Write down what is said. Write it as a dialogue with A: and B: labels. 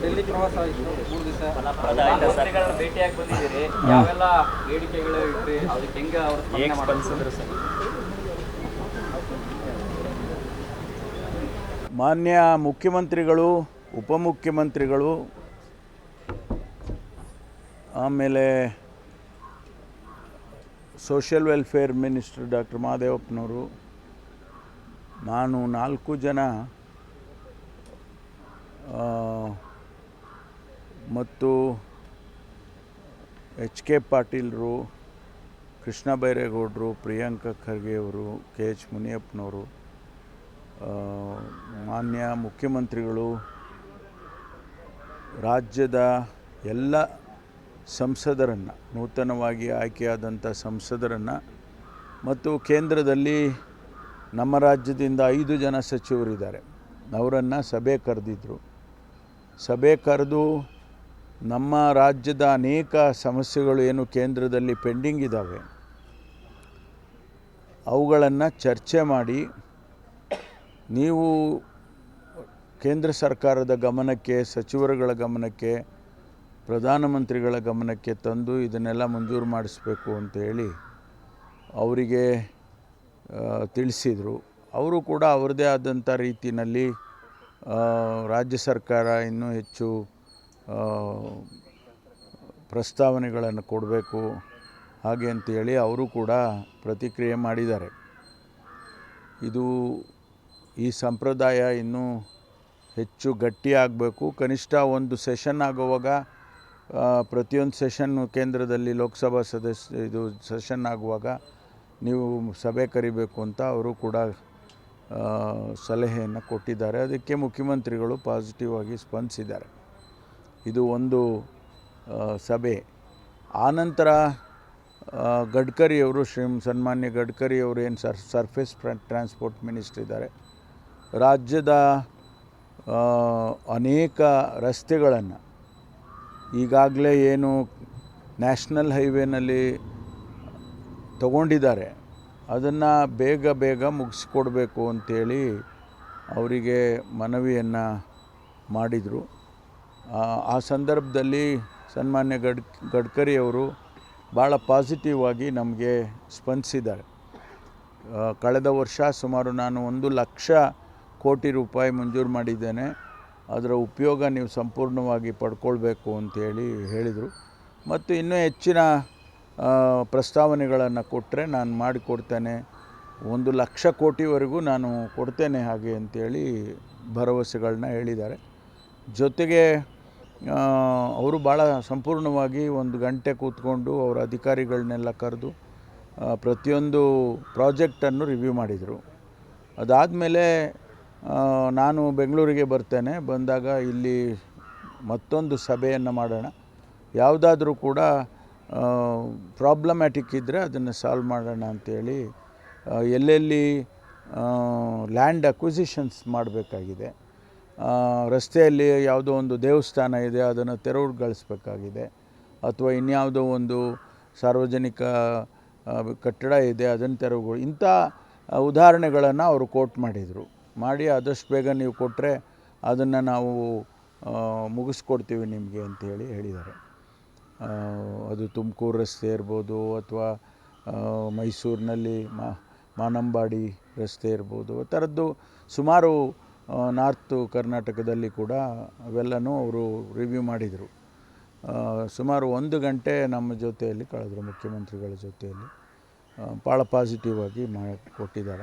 A: ಡೆಲ್ಲಿ ಪ್ರವಾಸ ಆಯಿತು ಮೂರು ದಿವಸ.
B: ಮಂತ್ರಿಗಳನ್ನ ಭೇಟಿಯಾಗಿ ಬಂದಿದ್ದೀರಿ. ಯಾವೆಲ್ಲ ಬೇಡಿಕೆಗಳು ಇಟ್ರಿ ಅದಕ್ಕೆ ಹೆಂಗೆ ಅವ್ರು ಸ್ಪಂದನೆ ಮಾಡಿದ್ರು ಸರ್?
C: ಮಾನ್ಯ ಮುಖ್ಯಮಂತ್ರಿಗಳು ಉಪಮುಖ್ಯಮಂತ್ರಿಗಳು ಆಮೇಲೆ ಸೋಷಿಯಲ್ ವೆಲ್ಫೇರ್ ಮಿನಿಸ್ಟರ್ ಡಾಕ್ಟರ್ ಮಹದೇವಪ್ಪನವರು ನಾನು ನಾಲ್ಕು ಜನ ಆ, ಮತ್ತು ಎಚ್ ಕೆ ಪಾಟೀಲ್ರು, ಕೃಷ್ಣ ಬೈರೇಗೌಡರು, ಪ್ರಿಯಾಂಕ ಖರ್ಗೆ ಅವರು, ಕೆ ಎಚ್ ಮುನಿಯಪ್ಪನವರು ಮಾನ್ಯ ಮುಖ್ಯಮಂತ್ರಿಗಳು, ರಾಜ್ಯದ ಎಲ್ಲ ಸಂಸದರನ್ನು, ನೂತನವಾಗಿ ಆಯ್ಕೆಯಾದಂಥ ಸಂಸದರನ್ನು ಮತ್ತು ಕೇಂದ್ರದಲ್ಲಿ ನಮ್ಮ ರಾಜ್ಯದಿಂದ ಐದು ಜನ ಸಚಿವರಿದ್ದಾರೆ. ಅವರನ್ನು ಸಭೆ ಕರೆದಿದ್ದರು ಸಭೆ ಕರೆದು ನಮ್ಮ ರಾಜ್ಯದ ಅನೇಕ ಸಮಸ್ಯೆಗಳು ಏನು ಕೇಂದ್ರದಲ್ಲಿ ಪೆಂಡಿಂಗ್ ಇದ್ದಾವೆ ಅವುಗಳನ್ನು ಚರ್ಚೆ ಮಾಡಿ ನೀವು ಕೇಂದ್ರ ಸರ್ಕಾರದ ಗಮನಕ್ಕೆ, ಸಚಿವರುಗಳ ಗಮನಕ್ಕೆ, ಪ್ರಧಾನಮಂತ್ರಿಗಳ ಗಮನಕ್ಕೆ ತಂದು ಇದನ್ನೆಲ್ಲ ಮಂಜೂರು ಮಾಡಿಸ್ಬೇಕು ಅಂತೇಳಿ ಅವರಿಗೆ ತಿಳಿಸಿದರು. ಅವರು ಕೂಡ ಅವರದೇ ಆದಂಥ ರೀತಿಯಲ್ಲಿ ರಾಜ್ಯ ಸರ್ಕಾರ ಇನ್ನೂ ಹೆಚ್ಚು ಪ್ರಸ್ತಾವನೆಗಳನ್ನು ಕೊಡಬೇಕು ಹಾಗೆ ಅಂತೇಳಿ ಅವರು ಕೂಡ ಪ್ರತಿಕ್ರಿಯೆ ಮಾಡಿದ್ದಾರೆ. ಇದು ಈ ಸಂಪ್ರದಾಯ ಇನ್ನೂ ಹೆಚ್ಚು ಗಟ್ಟಿಯಾಗಬೇಕು ಕನಿಷ್ಠ ಒಂದು ಸೆಷನ್ ಆಗುವಾಗ ಪ್ರತಿಯೊಂದು ಸೆಷನ್ನು ಕೇಂದ್ರದಲ್ಲಿ ಲೋಕಸಭಾ ಸದಸ್ಯ, ಇದು ಸೆಷನ್ ಆಗುವಾಗ ನೀವು ಸಭೆ ಕರಿಬೇಕು ಅಂತ ಅವರು ಕೂಡ ಸಲಹೆಯನ್ನು ಕೊಟ್ಟಿದ್ದಾರೆ. ಅದಕ್ಕೆ ಮುಖ್ಯಮಂತ್ರಿಗಳು ಪಾಸಿಟಿವ್ ಆಗಿ ಸ್ಪಂದಿಸಿದ್ದಾರೆ. ಇದು ಒಂದು ಸಭೆ. ಆನಂತರ ಗಡ್ಕರಿಯವರು, ಶ್ರೀ ಸನ್ಮಾನ್ಯ ಗಡ್ಕರಿಯವರು ಏನು ಸರ್ ಸರ್ಫೇಸ್ ಟ್ರಾನ್ಸ್ಪೋರ್ಟ್ ಮಿನಿಸ್ಟರ್ ಇದ್ದಾರೆ. ರಾಜ್ಯದ ಅನೇಕ ರಸ್ತೆಗಳನ್ನು, ಈಗಾಗಲೇ ಏನು ನ್ಯಾಷನಲ್ ಹೈವೇನಲ್ಲಿ ತಗೊಂಡಿದ್ದಾರೆ. ಅದನ್ನು ಬೇಗ ಬೇಗ ಮುಗಿಸ್ಕೊಡ್ಬೇಕು ಅಂತೇಳಿ ಅವರಿಗೆ ಮನವಿಯನ್ನು ಮಾಡಿದರು. ಆ, ಸಂದರ್ಭದಲ್ಲಿ ಸನ್ಮಾನ್ಯ ಗಡ್ ಗಡ್ಕರಿಯವರು ಭಾಳ ಪಾಸಿಟಿವ್ ಆಗಿ ನಮಗೆ ಸ್ಪಂದಿಸಿದ್ದಾರೆ. ಕಳೆದ ವರ್ಷ ಸುಮಾರು ನಾನು ಒಂದು ಲಕ್ಷ ಕೋಟಿ ರೂಪಾಯಿ ಮಂಜೂರು ಮಾಡಿದ್ದೇನೆ. ಅದರ ಉಪಯೋಗ ನೀವು ಸಂಪೂರ್ಣವಾಗಿ ಪಡ್ಕೊಳ್ಬೇಕು ಅಂತೇಳಿ ಹೇಳಿದರು. ಮತ್ತು ಇನ್ನೂ ಹೆಚ್ಚಿನ ಪ್ರಸ್ತಾವನೆಗಳನ್ನು ಕೊಟ್ಟರೆ ನಾನು ಮಾಡಿಕೊಡ್ತೇನೆ. ಒಂದು ಲಕ್ಷ ಕೋಟಿವರೆಗೂ ನಾನು ಕೊಡ್ತೇನೆ ಹಾಗೆ ಅಂತೇಳಿ ಭರವಸೆಗಳನ್ನ ಹೇಳಿದ್ದಾರೆ. ಜೊತೆಗೆ ಅವರು ಭಾಳ ಸಂಪೂರ್ಣವಾಗಿ ಒಂದು ಗಂಟೆ ಕೂತ್ಕೊಂಡು ಅವರ ಅಧಿಕಾರಿಗಳನ್ನೆಲ್ಲ ಕರೆದು ಪ್ರತಿಯೊಂದು ಪ್ರಾಜೆಕ್ಟನ್ನು ರಿವ್ಯೂ ಮಾಡಿದರು. ಅದಾದಮೇಲೆ ನಾನು ಬೆಂಗಳೂರಿಗೆ ಬರ್ತೇನೆ, ಬಂದಾಗ ಇಲ್ಲಿ ಮತ್ತೊಂದು ಸಭೆಯನ್ನು ಮಾಡೋಣ. ಯಾವುದಾದ್ರೂ ಕೂಡ ಪ್ರಾಬ್ಲಮ್ಯಾಟಿಕ್ ಇದ್ದರೆ ಅದನ್ನು ಸಾಲ್ವ್ ಮಾಡೋಣ ಅಂಥೇಳಿ ಎಲ್ಲೆಲ್ಲಿ ಲ್ಯಾಂಡ್ ಅಕ್ವಿಸಿಷನ್ಸ್ ಮಾಡಬೇಕಾಗಿದೆ. ರಸ್ತೆಯಲ್ಲಿ ಯಾವುದೋ ಒಂದು ದೇವಸ್ಥಾನ ಇದೆ, ಅದನ್ನು ತೆರವುಗೊಳಿಸ್ಬೇಕಾಗಿದೆ. ಅಥವಾ ಇನ್ಯಾವುದೋ ಒಂದು ಸಾರ್ವಜನಿಕ ಕಟ್ಟಡ ಇದೆ, ಅದನ್ನು ತೆರವುಗೊಳಿ, ಇಂಥ ಉದಾಹರಣೆಗಳನ್ನು ಅವರು ಕೋಟ್ ಮಾಡಿದರು. ಮಾಡಿ ಆದಷ್ಟು ಬೇಗ ನೀವು ಕೊಟ್ಟರೆ ಅದನ್ನು ನಾವು ಮುಗಿಸ್ಕೊಡ್ತೀವಿ ನಿಮಗೆ ಅಂತೇಳಿ ಹೇಳಿದ್ದಾರೆ. ಅದು ತುಮಕೂರು ರಸ್ತೆ ಇರ್ಬೋದು ಅಥವಾ ಮೈಸೂರಿನಲ್ಲಿ ಮಾನಂಬಾಡಿ ರಸ್ತೆ ಇರ್ಬೋದು, ಆ ಥರದ್ದು ಸುಮಾರು ನಾರ್ತು ಕರ್ನಾಟಕದಲ್ಲಿ ಕೂಡ ಅವೆಲ್ಲನೂ ಅವರು ರಿವ್ಯೂ ಮಾಡಿದರು. ಸುಮಾರು ಒಂದು ಗಂಟೆ ನಮ್ಮ ಜೊತೆಯಲ್ಲಿ ಕಳೆದರು ಮುಖ್ಯಮಂತ್ರಿಗಳ ಜೊತೆಯಲ್ಲಿ. ಭಾಳ ಪಾಸಿಟಿವ್ ಆಗಿ ಮಾಡಿ ಕೊಟ್ಟಿದ್ದಾರೆ.